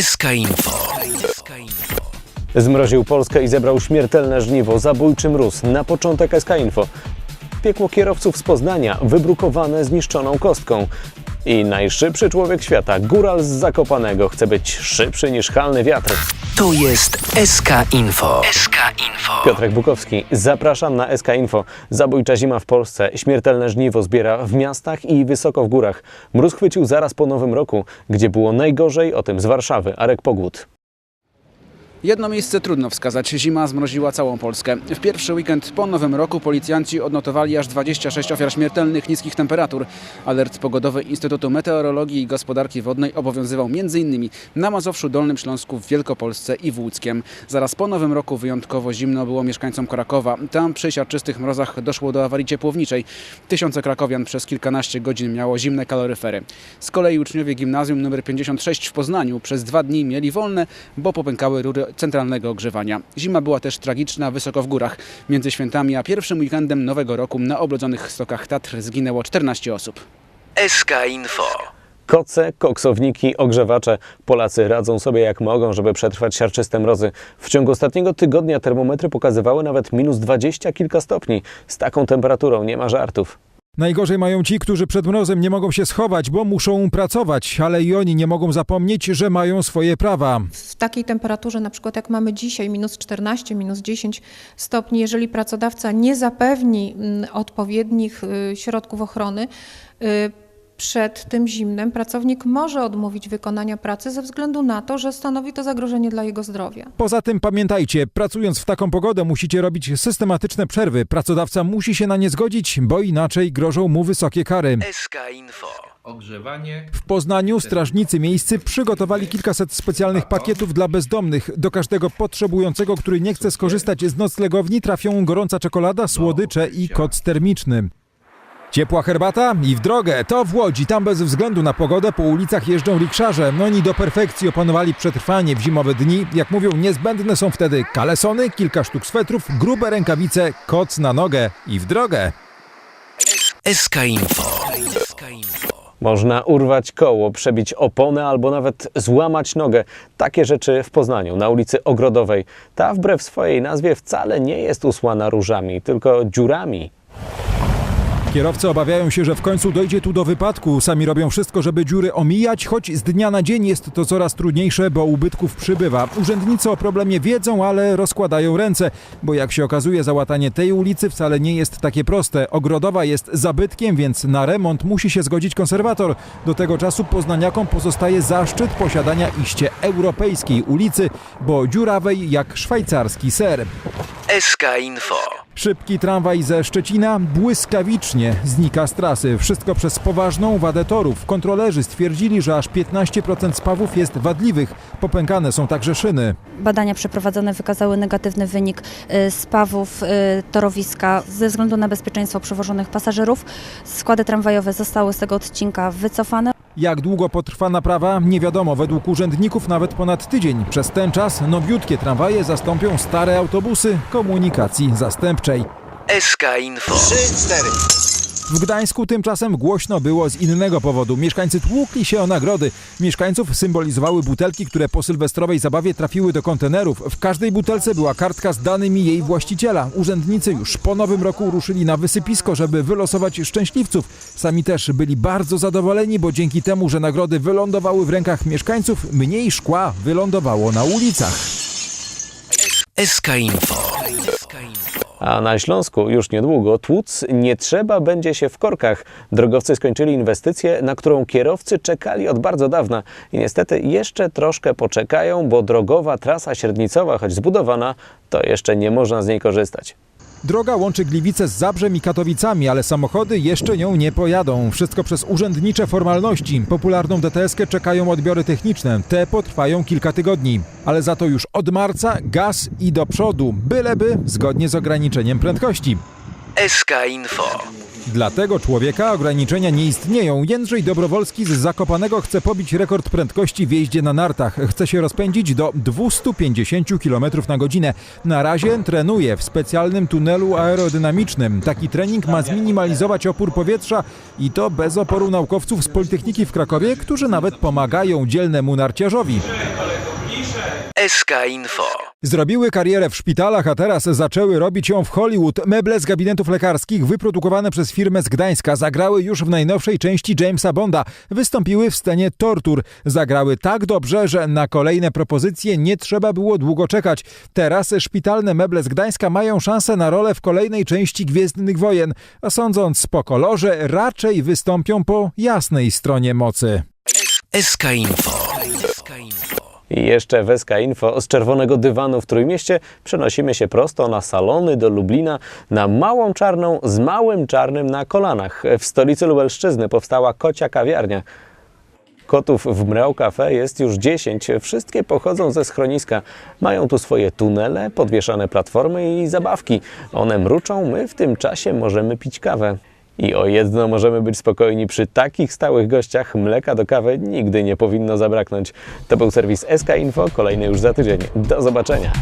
SK Info. Zmroził Polskę i zebrał śmiertelne żniwo, zabójczy mróz. Na początek SK Info. Piekło kierowców z Poznania, wybrukowane zniszczoną kostką. I najszybszy człowiek świata, góral z Zakopanego, chce być szybszy niż halny wiatr. To jest SK Info. SK Info. Piotrek Bukowski, zapraszam na SK Info. Zabójcza zima w Polsce, śmiertelne żniwo zbiera w miastach i wysoko w górach. Mróz chwycił zaraz po Nowym Roku, gdzie było najgorzej, o tym z Warszawy, Arek Pogód. Jedno miejsce trudno wskazać. Zima zmroziła całą Polskę. W pierwszy weekend po Nowym Roku policjanci odnotowali aż 26 ofiar śmiertelnych niskich temperatur. Alert pogodowy Instytutu Meteorologii i Gospodarki Wodnej obowiązywał m.in. na Mazowszu, Dolnym Śląsku, w Wielkopolsce i w Łódzkiem. Zaraz po Nowym Roku wyjątkowo zimno było mieszkańcom Krakowa. Tam przy siarczystych mrozach doszło do awarii ciepłowniczej. Tysiące krakowian przez kilkanaście godzin miało zimne kaloryfery. Z kolei uczniowie gimnazjum nr 56 w Poznaniu przez dwa dni mieli wolne, bo popękały rury centralnego ogrzewania. Zima była też tragiczna wysoko w górach. Między świętami a pierwszym weekendem Nowego Roku na oblodzonych stokach Tatr zginęło 14 osób. SK Info. Koce, koksowniki, ogrzewacze. Polacy radzą sobie jak mogą, żeby przetrwać siarczyste mrozy. W ciągu ostatniego tygodnia termometry pokazywały nawet minus 20 kilka stopni. Z taką temperaturą nie ma żartów. Najgorzej mają ci, którzy przed mrozem nie mogą się schować, bo muszą pracować, ale i oni nie mogą zapomnieć, że mają swoje prawa. w takiej temperaturze, na przykład jak mamy dzisiaj, minus 14, minus 10 stopni, jeżeli pracodawca nie zapewni mm, odpowiednich y, środków ochrony, y, przed tym zimnem pracownik może odmówić wykonania pracy ze względu na to, że stanowi to zagrożenie dla jego zdrowia. Poza tym pamiętajcie, pracując w taką pogodę musicie robić systematyczne przerwy. Pracodawca musi się na nie zgodzić, bo inaczej grożą mu wysokie kary. SK Info. ogrzewanie, W Poznaniu strażnicy miejscy przygotowali kilkaset specjalnych pakietów dla bezdomnych. Do każdego potrzebującego, który nie chce skorzystać z noclegowni, trafią gorąca czekolada, słodycze i koc termiczny. Ciepła herbata i w drogę. To w Łodzi. Tam bez względu na pogodę po ulicach jeżdżą rikszarze. Oni do perfekcji opanowali przetrwanie w zimowe dni. Jak mówią, niezbędne są wtedy kalesony, kilka sztuk swetrów, grube rękawice, koc na nogę i w drogę. SK Info. SK Info. Można urwać koło, przebić oponę albo nawet złamać nogę. Takie rzeczy w Poznaniu, na ulicy Ogrodowej. Ta wbrew swojej nazwie wcale nie jest usłana różami, tylko dziurami. Kierowcy obawiają się, że w końcu dojdzie tu do wypadku. Sami robią wszystko, żeby dziury omijać, choć z dnia na dzień jest to coraz trudniejsze, bo ubytków przybywa. Urzędnicy o problemie wiedzą, ale rozkładają ręce, bo jak się okazuje, załatanie tej ulicy wcale nie jest takie proste. Ogrodowa jest zabytkiem, więc na remont musi się zgodzić konserwator. Do tego czasu poznaniakom pozostaje zaszczyt posiadania iście europejskiej ulicy, bo dziurawej jak szwajcarski ser. SK Info. Szybki tramwaj ze Szczecina błyskawicznie znika z trasy. Wszystko przez poważną wadę torów. Kontrolerzy stwierdzili, że aż 15% spawów jest wadliwych. Popękane są także szyny. Badania przeprowadzone wykazały negatywny wynik y, spawów y, torowiska ze względu na bezpieczeństwo przewożonych pasażerów. Składy tramwajowe zostały z tego odcinka wycofane. Jak długo potrwa naprawa? Nie wiadomo. Według urzędników nawet ponad tydzień. Przez ten czas nowiutkie tramwaje zastąpią stare autobusy komunikacji zastępczej. SK Info. W Gdańsku tymczasem głośno było z innego powodu. Mieszkańcy tłukli się o nagrody. Mieszkańców symbolizowały butelki, które po sylwestrowej zabawie trafiły do kontenerów. W każdej butelce była kartka z danymi jej właściciela. Urzędnicy już po nowym roku ruszyli na wysypisko, żeby wylosować szczęśliwców. Sami też byli bardzo zadowoleni, bo dzięki temu, że nagrody wylądowały w rękach mieszkańców, mniej szkła wylądowało na ulicach. SK Info. A na Śląsku już niedługo tłuc nie trzeba będzie się w korkach. Drogowcy skończyli inwestycję, na którą kierowcy czekali od bardzo dawna i niestety jeszcze troszkę poczekają, bo drogowa trasa średnicowa, choć zbudowana, to jeszcze nie można z niej korzystać. Droga łączy Gliwice z Zabrzem i Katowicami, ale samochody jeszcze nią nie pojadą. Wszystko przez urzędnicze formalności. Popularną DTS-kę czekają odbiory techniczne. Te potrwają kilka tygodni. Ale za to już od marca gaz i do przodu, byleby zgodnie z ograniczeniem prędkości. SK Info. Dla tego człowieka ograniczenia nie istnieją. Jędrzej Dobrowolski z Zakopanego chce pobić rekord prędkości w jeździe na nartach. Chce się rozpędzić do 250 km na godzinę. Na razie trenuje w specjalnym tunelu aerodynamicznym. Taki trening ma zminimalizować opór powietrza i to bez oporu naukowców z Politechniki w Krakowie, którzy nawet pomagają dzielnemu narciarzowi. SK Info. Zrobiły karierę w szpitalach, a teraz zaczęły robić ją w Hollywood. Meble z gabinetów lekarskich wyprodukowane przez firmę z Gdańska zagrały już w najnowszej części Jamesa Bonda. Wystąpiły w scenie tortur. Zagrały tak dobrze, że na kolejne propozycje nie trzeba było długo czekać. Teraz szpitalne meble z Gdańska mają szansę na rolę w kolejnej części Gwiezdnych Wojen, a sądząc po kolorze, raczej wystąpią po jasnej stronie mocy. SK Info. SK Info. I jeszcze w SK Info z czerwonego dywanu w Trójmieście przenosimy się prosto na salony do Lublina na Małą Czarną z Małym Czarnym na kolanach. W stolicy Lubelszczyzny powstała kocia kawiarnia. Kotów w Mreł Cafe jest już 10. Wszystkie pochodzą ze schroniska. Mają tu swoje tunele, podwieszane platformy i zabawki. One mruczą, my w tym czasie możemy pić kawę. I o jedno możemy być spokojni, przy takich stałych gościach mleka do kawy nigdy nie powinno zabraknąć. To był serwis SK Info, kolejny już za tydzień. Do zobaczenia.